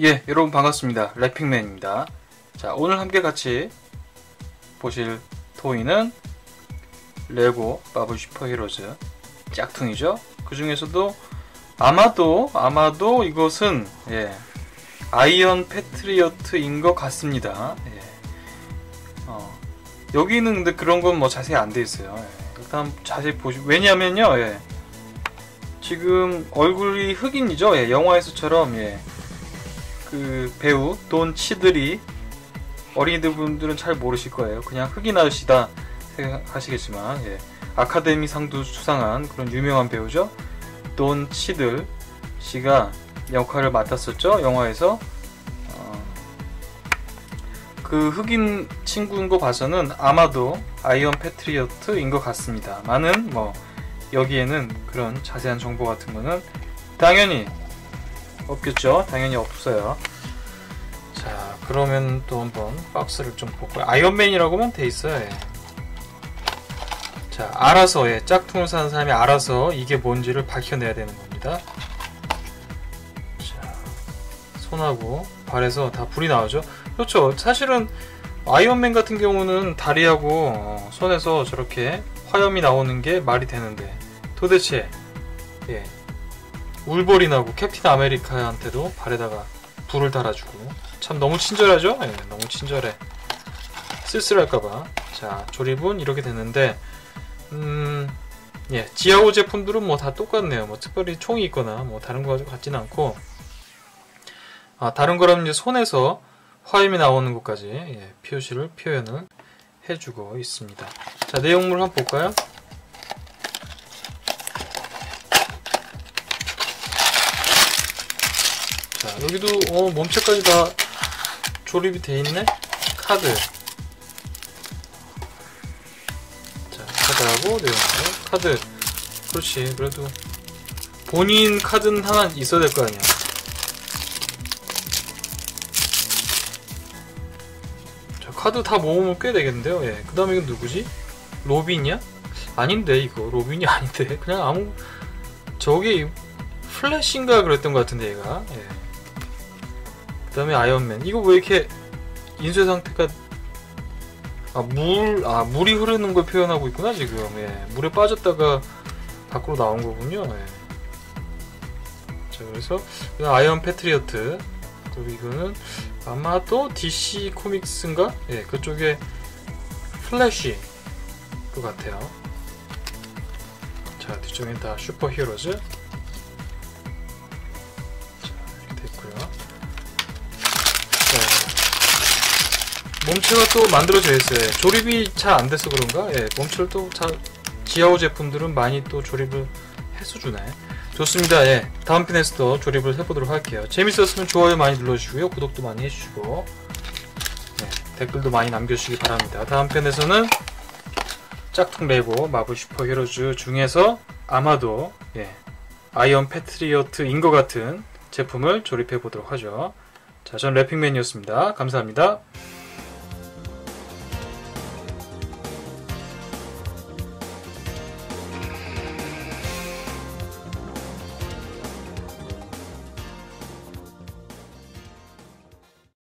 예, 여러분 반갑습니다. 래핑맨입니다. 자, 오늘 함께 같이 보실 토이는 레고 마블 슈퍼히로즈 짝퉁이죠. 그 중에서도 아마도 아마도 이것은 예, 아이언 패트리어트인 것 같습니다. 예. 어, 여기는 근데 그런 건 뭐 자세히 안 돼 있어요. 예. 일단 자세히 보시 왜냐면요. 예. 지금 얼굴이 흑인이죠. 예, 영화에서처럼 예. 그 배우 돈 치들이 어린이들 분들은 잘 모르실 거예요. 그냥 흑인 아저씨다 생각하시겠지만 예. 아카데미 상도 수상한 그런 유명한 배우죠. 돈 치들 씨가 역할을 맡았었죠. 영화에서 어, 그 흑인 친구인 거 봐서는 아마도 아이언 패트리어트인 것 같습니다. 많은 뭐 여기에는 그런 자세한 정보 같은 거는 당연히 없겠죠. 당연히 없어요. 자, 그러면 또 한번 박스를 좀 볼까요? 아이언맨이라고만 돼 있어요. 예. 자, 알아서, 예, 짝퉁을 사는 사람이 알아서 이게 뭔지를 밝혀내야 되는 겁니다. 자, 손하고 발에서 다 불이 나오죠. 그렇죠. 사실은 아이언맨 같은 경우는 다리하고 어, 손에서 저렇게 화염이 나오는 게 말이 되는데 도대체 예, 울버린하고 캡틴 아메리카한테도 발에다가 불을 달아주고. 참 너무 친절하죠? 예, 너무 친절해. 쓸쓸할까봐. 자 조립은 이렇게 됐는데 음, 예, 지하오 제품들은 뭐 다 똑같네요. 뭐 특별히 총이 있거나 뭐 다른 거 같지는 않고. 아, 다른 거라면 이제 손에서 화염이 나오는 것까지 예, 표시를 표현을 해주고 있습니다. 자 내용물 한번 볼까요? 자, 여기도 어, 몸체까지 다 조립이 돼 있네. 카드. 자, 카드하고 내용물. 카드. 그렇지. 그래도 본인 카드는 하나 있어야 될 거 아니야. 자, 카드 다 모으면 꽤 되겠는데요. 예. 그 다음에 이건 누구지? 로빈이야? 아닌데, 이거. 로빈이 아닌데. 그냥 아무, 저기, 플래시인가 그랬던 것 같은데, 얘가. 예. 그 다음에 아이언맨. 이거 왜 이렇게 인쇄 상태가 아, 물, 아, 물이 흐르는 걸 표현하고 있구나, 지금. 예. 물에 빠졌다가 밖으로 나온 거군요. 예. 자, 그래서, 아이언 패트리어트. 그리고 이거는 아마도 DC 코믹스인가? 예, 그쪽에 플래시. 것 같아요. 자, 뒤쪽엔 다 슈퍼 히어로즈. 자, 이렇게 됐고요. 몸체가 또 만들어져 있어요. 조립이 잘 안 돼서 그런가? 예, 몸체를 또 잘, 지하오 제품들은 많이 또 조립을 해서 주네. 좋습니다. 예. 다음 편에서도 조립을 해보도록 할게요. 재밌었으면 좋아요 많이 눌러주시고요. 구독도 많이 해주시고, 네, 댓글도 많이 남겨주시기 바랍니다. 다음 편에서는 짝퉁 레고 마블 슈퍼 히어로즈 중에서 아마도, 예, 아이언 패트리어트인 것 같은 제품을 조립해 보도록 하죠. 자, 전 래핑맨이었습니다. 감사합니다.